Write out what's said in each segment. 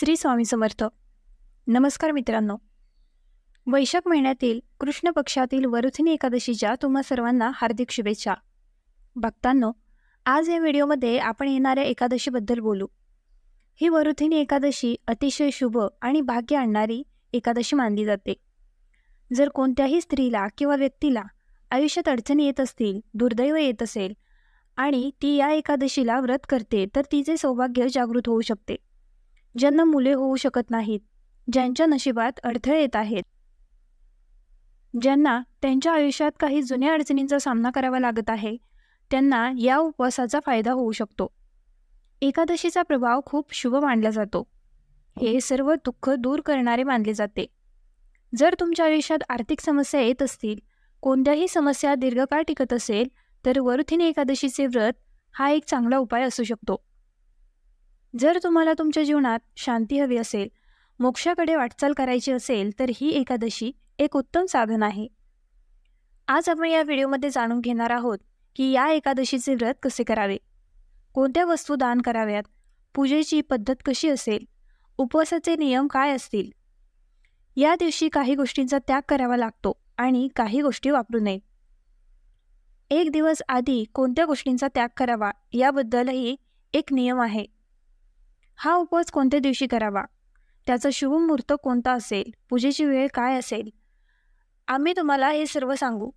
श्री स्वामी समर्थ. नमस्कार मित्रांनो. वैशाख महिन्यातील कृष्ण पक्षातील वरुथिनी एकादशीच्या तुम्हा सर्वांना हार्दिक शुभेच्छा. भक्तांनो आज या व्हिडिओमध्ये आपण येणाऱ्या एकादशीबद्दल बोलू. ही वरुथिनी एकादशी अतिशय शुभ आणि भाग्य आणणारी एकादशी मानली जाते. जर कोणत्याही स्त्रीला किंवा व्यक्तीला आयुष्यात अडचणी येत असतील दुर्दैव येत असेल आणि ती या एकादशीला व्रत करते तर तिचे सौभाग्य जागृत होऊ शकते. ज्यांना मुले होऊ शकत नाहीत ज्यांच्या नशिबात अडथळे येत आहेत. ज्यांना त्यांच्या आयुष्यात काही जुन्या अडचणींचा सामना करावा लागत आहे त्यांना या उपवासाचा फायदा होऊ शकतो. एकादशीचा प्रभाव खूप शुभ मानला जातो. हे सर्व दुःख दूर करणारे मानले जाते. जर तुमच्या आयुष्यात आर्थिक समस्या येत असतील कोणत्याही समस्या दीर्घकाळ टिकत असेल तर वरुथिनी एकादशीचे व्रत हा एक चांगला उपाय असू शकतो. जर तुम्हाला तुमच्या जीवनात शांती हवी असेल मोक्षाकडे वाटचाल करायची असेल तर ही एकादशी एक उत्तम साधन आहे. आज आपण या व्हिडिओमध्ये जाणून घेणार आहोत की या एकादशीचे व्रत कसे करावे? कोणत्या वस्तू दान कराव्यात? पूजेची पद्धत कशी असेल? उपवासाचे नियम काय असतील? या दिवशी काही गोष्टींचा त्याग करावा लागतो आणि काही गोष्टी वापरू नये. एक दिवस आधी कोणत्या गोष्टींचा त्याग करावा याबद्दलही एक नियम आहे. हा उपवास कोणत्या दिवशी करावा? त्याचा शुभ मुहूर्त कोणता असेल? पूजेची वेळ काय असेल? आम्ही तुम्हाला हे सर्व सांगू.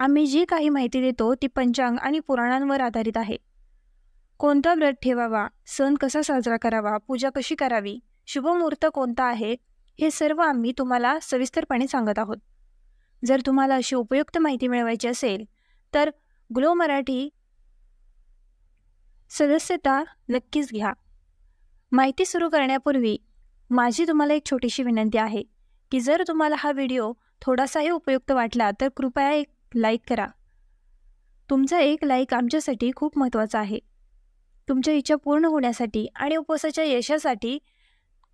आम्ही जी काही माहिती देतो ती पंचांग आणि पुराणांवर आधारित आहे. कोणता व्रत ठेवावा? सण कसा साजरा करावा? पूजा कशी करावी? शुभ मुहूर्त कोणता आहे? हे सर्व आम्ही तुम्हाला सविस्तरपणे सांगत आहोत. जर तुम्हाला अशी उपयुक्त माहिती मिळवायची असेल तर ग्लो मराठी सदस्यता नक्कीच घ्या. माहिती सुरू करण्यापूर्वी माझी तुम्हाला एक छोटीशी विनंती आहे की जर तुम्हाला हा व्हिडिओ थोडासाही उपयुक्त वाटला तर कृपया एक लाईक करा. तुमचा एक लाईक आमच्यासाठी खूप महत्त्वाचा आहे. तुमच्या इच्छा पूर्ण होण्यासाठी आणि उपवासाच्या यशासाठी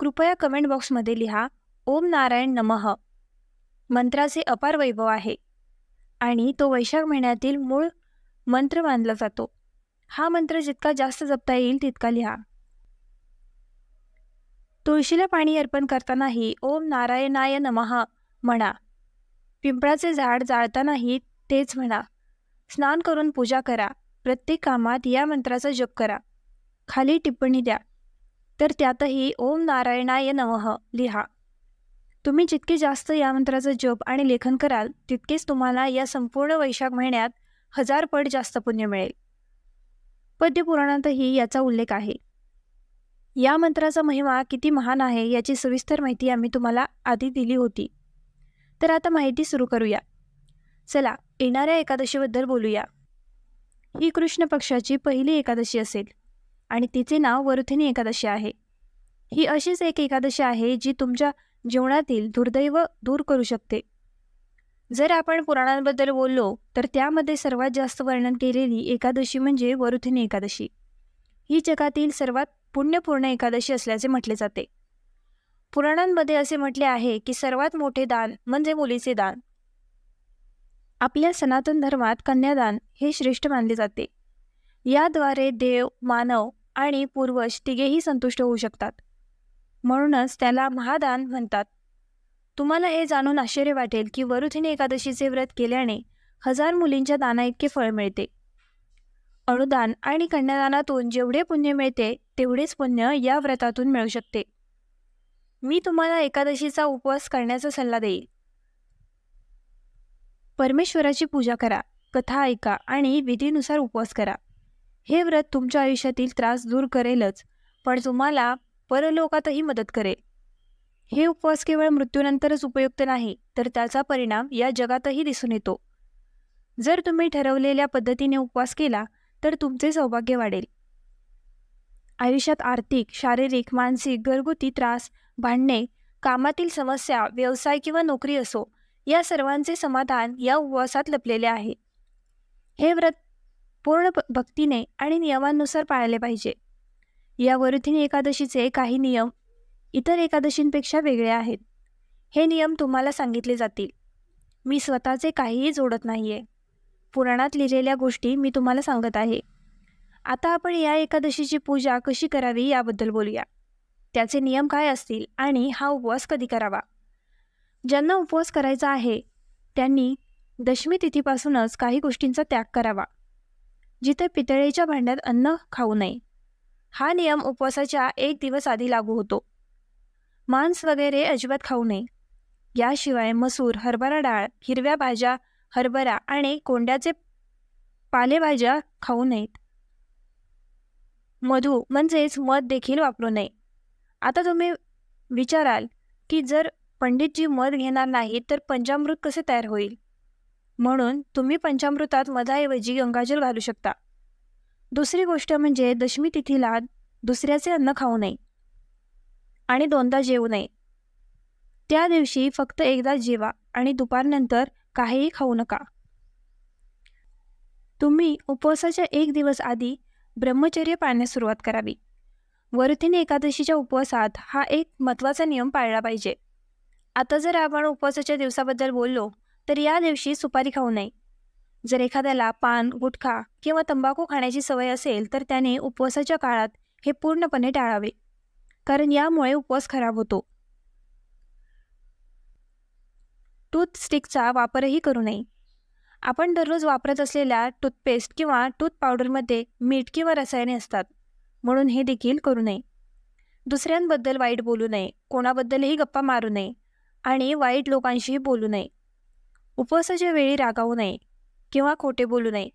कृपया कमेंट बॉक्समध्ये लिहा ओम नारायण नमः. मंत्राचे अपार वैभव आहे आणि तो वैशाख महिन्यातील मूळ मंत्र मानला जातो. हा मंत्र जितका जास्त जपता येईल तितका लिहा. तुळशीला पाणी अर्पण करतानाही ओम नारायणाय नमः म्हणा. पिंपळाचे झाड जाळतानाही तेच म्हणा. स्नान करून पूजा करा. प्रत्येक कामात या मंत्राचा जप करा. खाली टिप्पणी द्या. तर त्यातही ओम नारायणाय नमः लिहा. तुम्ही जितके जास्त या मंत्राचा जप आणि लेखन कराल तितकेच तुम्हाला या संपूर्ण वैशाख महिन्यात हजार पट जास्त पुण्य मिळेल. पद्यपुराणातही याचा उल्लेख आहे. या मंत्राचा महिमा किती महान आहे याची सविस्तर माहिती आम्ही तुम्हाला आधी दिली होती. तर आता माहिती सुरू करूया. चला येणाऱ्या एकादशीबद्दल बोलूया. ही कृष्ण पक्षाची पहिली एकादशी असेल आणि तिचे नाव वरुथिनी एकादशी आहे. ही अशीच एक एकादशी आहे जी तुमच्या जीवनातील दुर्दैव दूर करू शकते. जर आपण पुराणांबद्दल बोललो तर त्यामध्ये सर्वात जास्त वर्णन केलेली एकादशी म्हणजे वरुथिनी एकादशी. ही जगातील सर्वात पुण्यपूर्ण एकादशी असल्याचे म्हटले जाते. पुराणांमध्ये असे म्हटले आहे की सर्वात मोठे दान म्हणजे मुलीचे दान. आपल्या सनातन धर्मात कन्यादान हे श्रेष्ठ मानले जाते. याद्वारे देव मानव आणि पूर्वज तिघेही संतुष्ट होऊ शकतात. म्हणूनच त्याला महादान म्हणतात. तुम्हाला हे जाणून आश्चर्य वाटेल की वरुथिनी एकादशीचे व्रत केल्याने हजार मुलींच्या दाना इतके फळ मिळते. अनुदान आणि कन्यादानातून जेवढे पुण्य मिळते तेवढेच पुण्य या व्रतातून मिळू शकते. मी तुम्हाला एकादशीचा उपवास करण्याचा सल्ला देईल. परमेश्वराची पूजा करा कथा ऐका आणि विधीनुसार उपवास करा. हे व्रत तुमच्या आयुष्यातील त्रास दूर करेलच पण तुम्हाला परलोकातही मदत करेल. हे उपवास केवळ मृत्यूनंतरच उपयुक्त नाही तर त्याचा परिणाम या जगातही दिसून येतो. जर तुम्ही ठरवलेल्या पद्धतीने उपवास केला तर तुमचे सौभाग्य वाढेल. आयुष्यात आर्थिक शारीरिक मानसिक घरगुती त्रास भांडणे कामातील समस्या व्यवसाय किंवा नोकरी असो या सर्वांचे समाधान या उपवासात लपलेले आहे. हे व्रत पूर्ण भक्तीने आणि नियमांनुसार पाळले पाहिजे. या वरुथिनी एकादशीचे काही नियम इतर एकादशींपेक्षा वेगळे आहेत. हे नियम तुम्हाला सांगितले जातील. मी स्वतःचे काहीही जोडत नाही आहे पुराणात लिहिलेल्या गोष्टी मी तुम्हाला सांगत आहे. आता आपण या एकादशीची पूजा कशी करावी याबद्दल बोलूया. त्याचे नियम काय असतील आणि हा उपवास कधी करावा? ज्यांना उपवास करायचा आहे त्यांनी दशमी तिथीपासूनच काही गोष्टींचा त्याग करावा. जिथे पितळेच्या भांड्यात अन्न खाऊ नये. हा नियम उपवासाच्या एक दिवस आधी लागू होतो. मांस वगैरे अजिबात खाऊ नये. याशिवाय मसूर हरभरा डाळ हिरव्या भाज्या हरभरा आणि कोंड्याचे पालेभाज्या खाऊ नयेत. मधू म्हणजेच मध देखील वापरू नये. आता तुम्ही विचाराल की जर पंडितजी मध घेणार नाही तर पंचामृत कसे तयार होईल? म्हणून तुम्ही पंचामृतात मधाऐवजी गंगाजल घालू शकता. दुसरी गोष्ट म्हणजे दशमी तिथीला दुसऱ्याचे अन्न खाऊ नये आणि दोनदा जेवू नये. त्या दिवशी फक्त एकदा जेवा आणि दुपारनंतर काहीही खाऊ नका. तुम्ही उपवासाच्या एक दिवस आधी ब्रह्मचर्य पाळण्यास सुरुवात करावी. वरुथिनी एकादशीच्या उपवासात हा एक महत्त्वाचा नियम पाळला पाहिजे. आता जर आपण उपवासाच्या दिवसाबद्दल बोललो तर या दिवशी सुपारी खाऊ नये. जर एखाद्याला पान गुटखा किंवा तंबाखू खाण्याची सवय असेल तर त्याने उपवासाच्या काळात हे पूर्णपणे टाळावे. कारण यामुळे उपवास खराब होतो. टूथस्टिकचा वापरही करू नये. आपण दररोज वापरत असलेल्या टूथपेस्ट किंवा टूथ पावडरमध्ये मीठ किंवा रसायने असतात. म्हणून हे देखील करू नये. दुसऱ्यांबद्दल वाईट बोलू नये. कोणाबद्दलही गप्पा मारू नये. आणि वाईट लोकांशीही बोलू नये. उपवासाच्या वेळी रागावू नये. किंवा खोटे बोलू नये.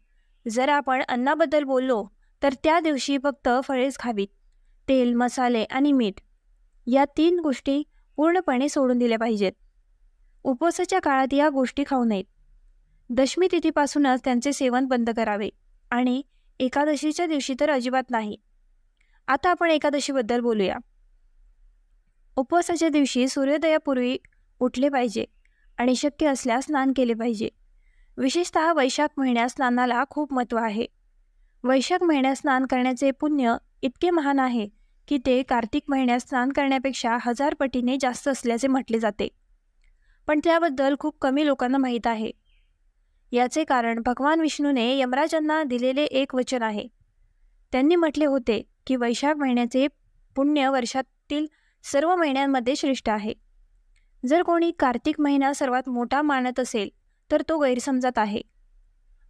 जर आपण अन्नाबद्दल बोललो तर त्या दिवशी फक्त फळेच खावीत. तेल मसाले आणि मीठ या तीन गोष्टी पूर्णपणे सोडून दिल्या पाहिजेत. उपवासाच्या काळात या गोष्टी खाऊ नयेत. दशमी तिथीपासूनच त्यांचे सेवन बंद करावे आणि एकादशीच्या दिवशी तर अजिबात नाही. आता आपण एकादशीबद्दल बोलूया. उपवासाच्या दिवशी सूर्योदयापूर्वी उठले पाहिजे आणि शक्य असल्यास स्नान केले पाहिजे. विशेषतः वैशाख महिन्यात स्नानाला खूप महत्त्व आहे. वैशाख महिन्यात स्नान करण्याचे पुण्य इतके महान आहे की ते कार्तिक महिन्यात स्नान करण्यापेक्षा हजार पटीने जास्त असल्याचे म्हटले जाते. पण त्याबद्दल खूप कमी लोकांना माहीत आहे. याचे कारण भगवान विष्णूने यमराजांना दिलेले एक वचन आहे. त्यांनी म्हटले होते की वैशाख महिन्याचे पुण्य वर्षातील सर्व महिन्यांमध्ये श्रेष्ठ आहे. जर कोणी कार्तिक महिना सर्वात मोठा मानत असेल तर तो गैरसमजात आहे.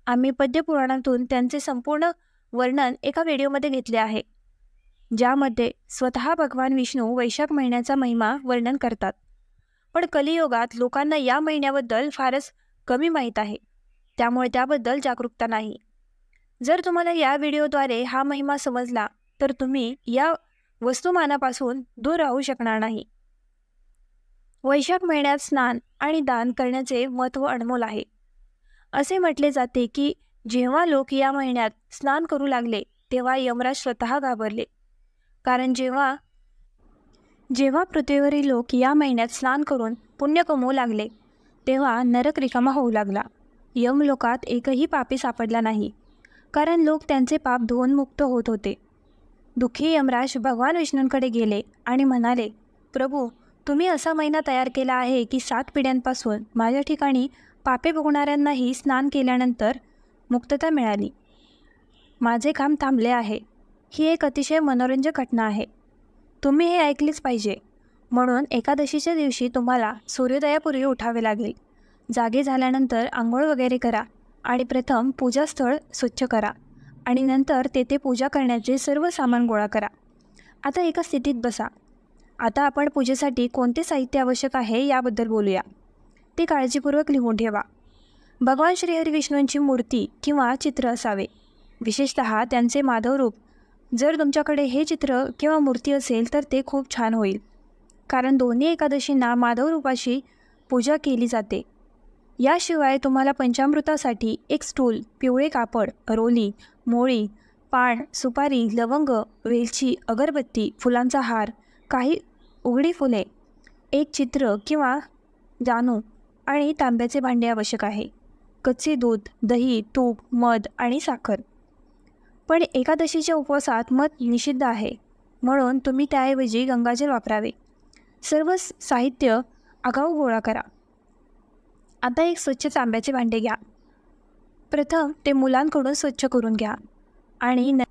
आम्ही पद्यपुराणातून त्यांचे संपूर्ण वर्णन एका व्हिडिओमध्ये घेतले आहे ज्यामध्ये स्वतः भगवान विष्णू वैशाख महिन्याचा महिमा वर्णन करतात. पण कलियुगात लोकांना या महिन्याबद्दल फारच कमी माहीत आहे. त्यामुळे त्याबद्दल जागरूकता नाही. जर तुम्हाला या व्हिडिओद्वारे हा महिमा समजला तर तुम्ही या वस्तुमानापासून दूर राहू शकणार नाही. वैशाख महिन्यात स्नान आणि दान करण्याचे महत्त्व अनमोल आहे. असे म्हटले जाते की जेव्हा लोक या महिन्यात स्नान करू लागले तेव्हा यमराज स्वतः घाबरले. कारण जेव्हा जेव्हा पृथ्वीवरील लोक या महिन्यात स्नान करून पुण्य कमवू लागले तेव्हा नरक रिकामा होऊ लागला. यमलोकात एकही पापी सापडला नाही. कारण लोक त्यांचे पाप धुवून मुक्त होत होते. दुःखी यमराज भगवान विष्णूंकडे गेले आणि म्हणाले प्रभू तुम्ही असा महिना तयार केला आहे की सात पिढ्यांपासून माझ्या ठिकाणी पापे भोगणाऱ्यांनाही स्नान केल्यानंतर मुक्तता मिळाली. माझे काम थांबले आहे. ही एक अतिशय मनोरंजक घटना आहे. तुम्ही हे ऐकलीच पाहिजे. म्हणून एकादशीच्या दिवशी तुम्हाला सूर्योदयापूर्वी उठावे लागेल. जागे झाल्यानंतर आंघोळ वगैरे करा आणि प्रथम पूजास्थळ स्वच्छ करा आणि नंतर तेथे पूजा करण्याचे सर्व सामान गोळा करा. आता एका स्थितीत बसा. आता आपण पूजेसाठी कोणते साहित्य आवश्यक आहे याबद्दल बोलूया. ते काळजीपूर्वक लिहून ठेवा. भगवान श्रीहरिविष्णूंची मूर्ती किंवा चित्र असावे. विशेषत त्यांचे माधवरूप जर तुमच्याकडे हे चित्र किंवा मूर्ती असेल तर ते खूप छान होईल. कारण दोन्ही एकादशींना माधवरूपाशी पूजा केली जाते. याशिवाय तुम्हाला पंचामृतासाठी एक स्टूल पिवळे कापड रोली मोळी पान सुपारी लवंग वेलची अगरबत्ती फुलांचा हार काही उघडी फुले एक चित्र किंवा जानू आणि तांब्याचे भांडे आवश्यक आहे. कच्चे दूध दही तूप मध आणि साखर. पण एकादशीच्या उपवासात मध निषिद्ध आहे. म्हणून तुम्ही त्याऐवजी गंगाजल वापरावे. सर्व स- साहित्य आगाऊ गोळा करा. आता एक स्वच्छ तांब्याचे भांडे घ्या. प्रथम ते मुलांकडून स्वच्छ करून घ्या आणि न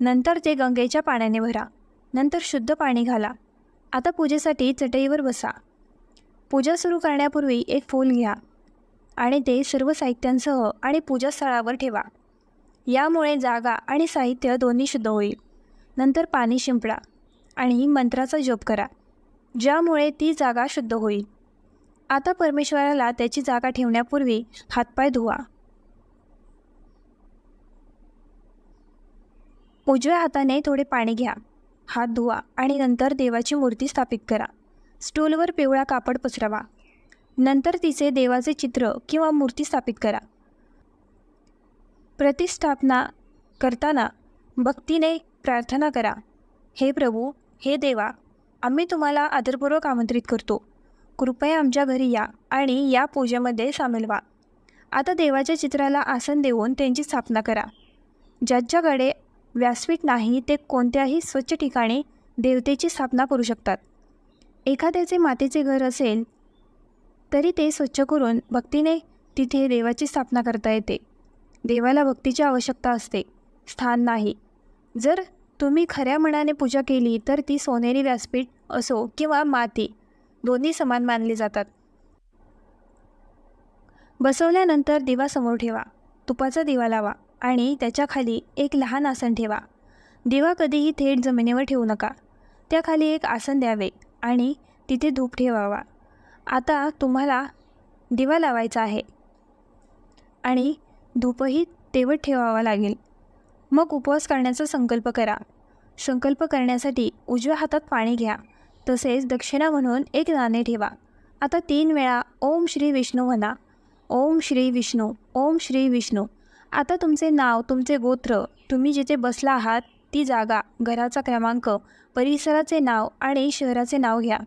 नंतर ते गंगेच्या पाण्याने भरा. नंतर शुद्ध पाणी घाला. आता पूजेसाठी चटईवर बसा. पूजा सुरू करण्यापूर्वी एक फूल घ्या आणि ते सर्व साहित्यांसह आणि पूजास्थळावर ठेवा. यामुळे जागा आणि साहित्य दोन्ही शुद्ध होईल. नंतर पाणी शिंपडा आणि मंत्राचा जप करा ज्यामुळे ती जागा शुद्ध होईल. आता परमेश्वराला त्याची जागा ठेवण्यापूर्वी हातपाय धुवा. उजव्या हाताने थोडे पाणी घ्या. हात धुवा आणि नंतर देवाची मूर्ती स्थापित करा. स्टूलवर पिवळा कापड पसरवा. नंतर तिचे देवाचे चित्र किंवा मूर्ती स्थापित करा. प्रतिष्ठापना करताना भक्तीने प्रार्थना करा. हे प्रभू हे देवा आम्ही तुम्हाला आदरपूर्वक आमंत्रित करतो. कृपया आमच्या घरी या आणि या पूजेमध्ये सामील व्हा. आता देवाच्या चित्राला आसन देऊन त्यांची स्थापना करा. ज्याच्याकडे व्यासपीठ नाही ते कोणत्याही स्वच्छ ठिकाणी देवतेची स्थापना करू शकतात. एखाद्याचे मातेचे घर असेल तरी ते स्वच्छ करून भक्तीने तिथे देवाची स्थापना करता येते. देवाला भक्तीची आवश्यकता असते स्थान नाही. जर तुम्ही खऱ्या मनाने पूजा केली तर ती सोनेरी व्यासपीठ असो किंवा माती दोन्ही समान मानले जातात. बसवल्यानंतर दिवा समोर ठेवा. तुपाचा दिवा लावा आणि त्याच्याखाली एक लहान आसन ठेवा. दिवा कधीही थेट जमिनीवर ठेवू नका. त्याखाली एक आसन द्यावे आणि तिथे धूप ठेवावा. आता तुम्हाला दिवा लावायचा आहे. आणि धूपही तेवढ ठेवावा लागेल. मग उपवास करण्याचा संकल्प करा. संकल्प करण्यासाठी उजव्या हातात पाणी घ्या. तसेच दक्षिणा म्हणून एक नाणे ठेवा. आता तीन वेळा ओम श्री विष्णू म्हणा. ओम श्री विष्णू ओम श्री विष्णू. आता तुमचे नाव तुमचे गोत्र तुम्ही जिथे बसला आहात ती जागा घराचा क्रमांक परिसराचे नाव आणि शहराचे नाव घ्या.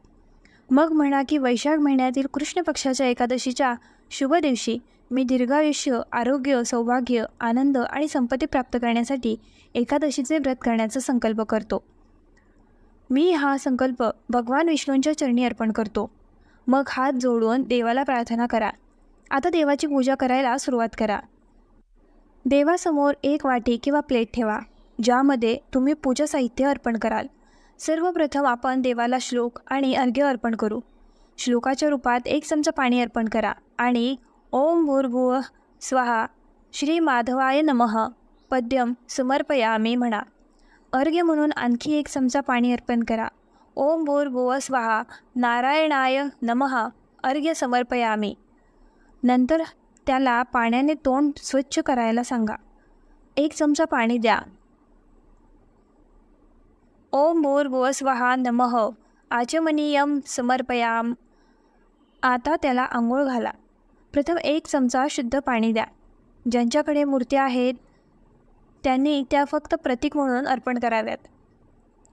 मग म्हणा की वैशाख महिन्यातील कृष्ण पक्षाच्या एकादशीच्या शुभ दिवशी मी दीर्घायुष्य आरोग्य सौभाग्य आनंद आणि संपत्ती प्राप्त करण्यासाठी एकादशीचे व्रत करण्याचा संकल्प करतो. मी हा संकल्प भगवान विष्णूंच्या चरणी अर्पण करतो. मग हात जोडून देवाला प्रार्थना करा. आता देवाची पूजा करायला सुरुवात करा. देवासमोर एक वाटी किंवा प्लेट ठेवा ज्यामध्ये तुम्ही पूजा साहित्य अर्पण कराल. सर्वप्रथम आपण देवाला श्लोक आणि अर्घ्य अर्पण करू. श्लोकाच्या रूपात एक चमचा पाणी अर्पण करा आणि ओम भूर्भुव स्वाहा श्री माधवाय नमः पद्यम समर्पयामी म्हणा. अर्घ्य म्हणून आणखी एक चमचा पाणी अर्पण करा. ओम भूर्भुव स्वाहा. नारायणाय नमः. अर्घ्य समर्पयामी. नंतर त्याला पाण्याने तोंड स्वच्छ करायला सांगा. एक चमचा पाणी द्या. ओम भूर्भुव स्वाहा. नमः. आचमनीयम समर्पयाम. आता त्याला आंघोळ घाला. प्रथम एक चमचा शुद्ध पाणी द्या. ज्यांच्याकडे मूर्त्या आहेत त्यांनी त्या फक्त प्रतीक म्हणून अर्पण कराव्यात.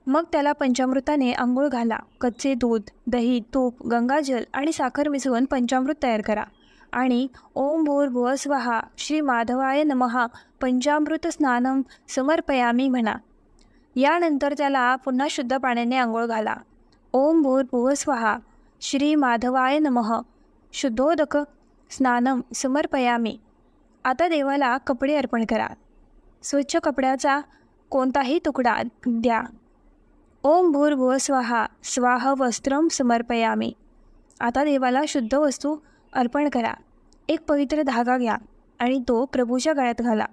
मग त्याला पंचामृताने आंघोळ घाला. कच्चे दूध दही तूप गंगाजल आणि साखर मिसळून पंचामृत तयार करा. आणि ओम भूर्भुव स्वाहा. श्री माधवाय नमहा पंचामृत स्नानम समर्पयामी म्हणा. यानंतर त्याला पुन्हा शुद्ध पाण्याने आंघोळ घाला. ओम भूर्भुव स्वाहा. श्री माधवाय नमः. शुद्धोदक स्नानम समर्पयामी. आता देवाला कपडे अर्पण करा. स्वच्छ कपड्याचा कोणताही तुकडा द्या. ओम भूर्भुव स्वाहा स्वाह वस्त्रम समर्पयामी. आता देवाला शुद्ध वस्तू अर्पण करा. एक पवित्र धागा घ्या आणि तो प्रभूच्या गळ्यात घाला.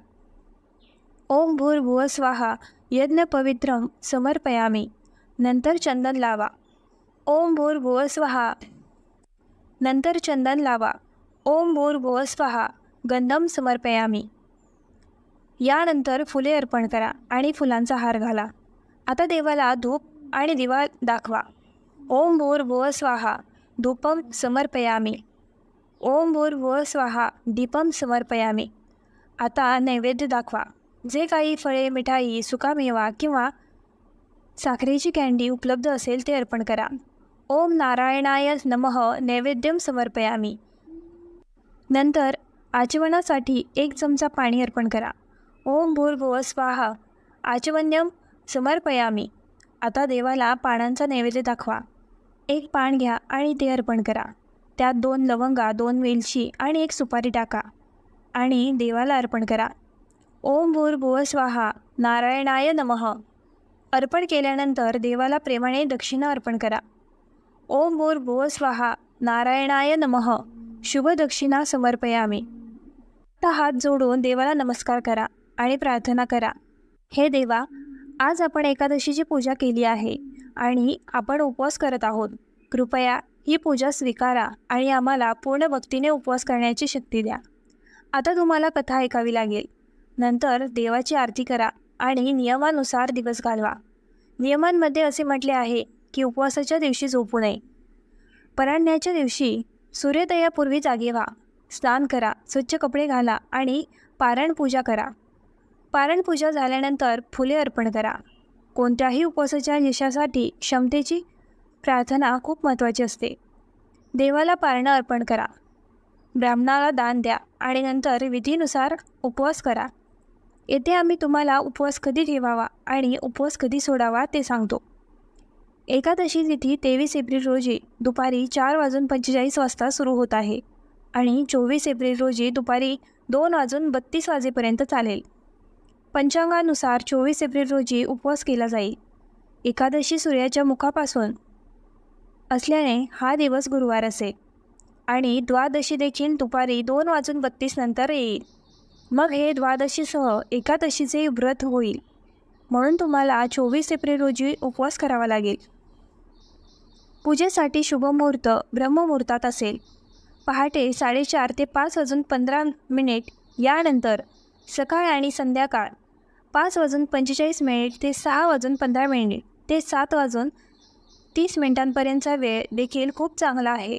ओम भूर्भुव स्वाहा यज्ञ पवित्रम समर्पयामी. नंतर चंदन लावा. ओम भूर्भुव स्वाहा. नंतर चंदन लावा. ओम भूर्भुव स्वाहा गंधम समर्पयामी. यानंतर फुले अर्पण करा आणि फुलांचा हार घाला. आता देवाला धूप आणि दिवा दाखवा. ओम भूर्भुव स्वाहा धूपम समर्पयामी. ओम भूर्भुव स्वाहा दीपम समर्पयामी. आता नैवेद्य दाखवा. जे काही फळे मिठाई सुकामेवा किंवा साखरेची कँडी उपलब्ध असेल ते अर्पण करा. ओम नारायणाय नमः नैवेद्यम समर्पयामी. नंतर आचवणासाठी एक चमचा पाणी अर्पण करा. ओम भूर्भुव स्वाहा. आचमन्यम समर्पयामी. आता देवाला पानांचा नैवेद्य दाखवा. एक पान घ्या आणि ते अर्पण करा. त्यात दोन लवंगा दोन वेलची आणि एक सुपारी टाका आणि देवाला अर्पण करा. ओम भूर्भुव स्वाहा. नारायणाय नमः. अर्पण केल्यानंतर देवाला प्रेमाने दक्षिणा अर्पण करा. ओम भूर भुव स्वाहा. नारायणाय नमः. शुभ दक्षिणा समर्पयामी. आता हात जोडून देवाला नमस्कार करा. आणि प्रार्थना करा. हे देवा आज आपण एकादशीची पूजा केली आहे आणि आपण उपवास करत आहोत. कृपया ही पूजा स्वीकारा आणि आम्हाला पूर्ण भक्तीने उपवास करण्याची शक्ती द्या. आता तुम्हाला कथा ऐकावी लागेल. नंतर देवाची आरती करा आणि नियमानुसार दिवस घालवा. नियमांमध्ये असे म्हटले आहे की उपवासाच्या दिवशी झोपू नये. पराण्याच्या दिवशी सूर्योदयापूर्वी जागे व्हा. स्नान करा स्वच्छ कपडे घाला आणि पारण पूजा करा. पारणपूजा झाल्यानंतर फुले अर्पण करा. कोणत्याही उपवासाच्या यशासाठी क्षमतेची प्रार्थना खूप महत्त्वाची असते. देवाला पारणं अर्पण करा. ब्राह्मणाला दान द्या आणि नंतर विधीनुसार उपवास करा. येथे आम्ही तुम्हाला उपवास कधी ठेवावा आणि उपवास कधी सोडावा ते सांगतो. एकादशी तिथी तेवीस एप्रिल रोजी दुपारी चार वाजून पंचेचाळीस वाजता सुरू होत आहे आणि चोवीस एप्रिल रोजी दुपारी दोन वाजून बत्तीस वाजेपर्यंत चालेल. पंचांगानुसार चोवीस एप्रिल रोजी उपवास केला जाईल. एकादशी सूर्याच्या मुखापासून असल्याने हा दिवस गुरुवार असेल आणि द्वादशी देखील दुपारी दोन वाजून बत्तीस नंतर येईल. मग हे द्वादशीसह एकादशीचे व्रत होईल. म्हणून तुम्हाला चोवीस एप्रिल रोजी उपवास करावा लागेल. पूजेसाठी शुभमुहूर्त ब्रह्ममुहूर्तात असेल. पहाटे साडेचार ते पाच वाजून पंधरा मिनिट यानंतर सकाळ आणि संध्याकाळ पाच वाजून पंचेचाळीस मिनिट ते सहा वाजून पंधरा मिनिट ते सात वाजून तीस मिनिटांपर्यंतचा वेळ देखील खूप चांगला आहे.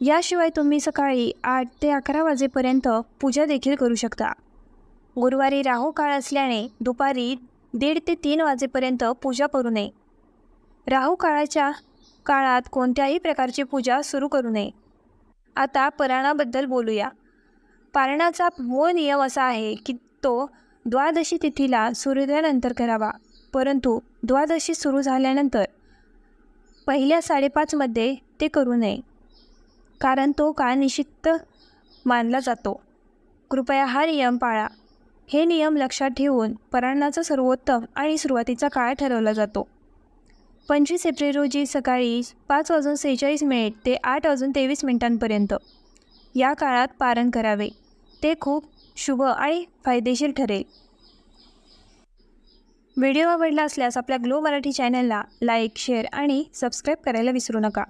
याशिवाय तुम्ही सकाळी आठ ते अकरा वाजेपर्यंत पूजा देखील करू शकता. गुरुवारी राहू काळ असल्याने दुपारी दीड ते तीन वाजेपर्यंत पूजा करू नये. राहू काळाच्या काळात कोणत्याही प्रकारची पूजा सुरू करू नये. आता पराणाबद्दल बोलूया. पारणाचा मूळ नियम असा आहे की तो द्वादशी तिथीला सूर्योदयानंतर करावा. परंतु द्वादशी सुरू झाल्यानंतर पहिल्या साडेपाचमध्ये ते करू नये. कारण तो काळ निश्चित मानला जातो. कृपया हा नियम पाळा. हे नियम लक्षात ठेवून पराणाचा सर्वोत्तम आणि सुरुवातीचा काळ ठरवला जातो. पंचवीस एप्रिल रोजी सकाळी पाच वाजून सेहेचाळीस मिनिट ते आठ वाजून तेवीस मिनिटांपर्यंत या काळात पारण करावे. ते खूप शुभ आणि फायदेशीर ठरेल. व्हिडिओ आवडला असल्यास आपल्या ग्लो मराठी चॅनलला लाईक शेअर आणि सबस्क्राईब करायला विसरू नका.